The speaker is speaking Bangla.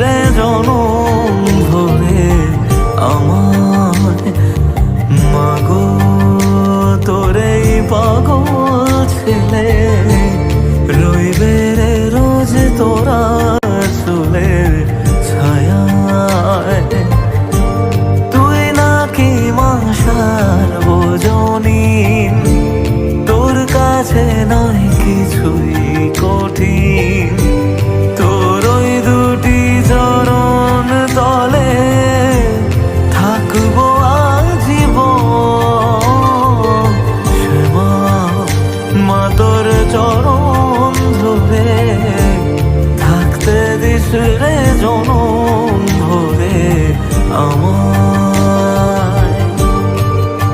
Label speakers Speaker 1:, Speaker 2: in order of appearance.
Speaker 1: রে জনম ভরে আমার মাগো, তোরে পাগল ছেলে। রইবে রে রোজ তোরা চুলের ছায়া তুই নাকি মাসার বোজনী তোর কাছে নাই তোর চরণ ধরে থাকতে দিস রে জনম ধরে আমার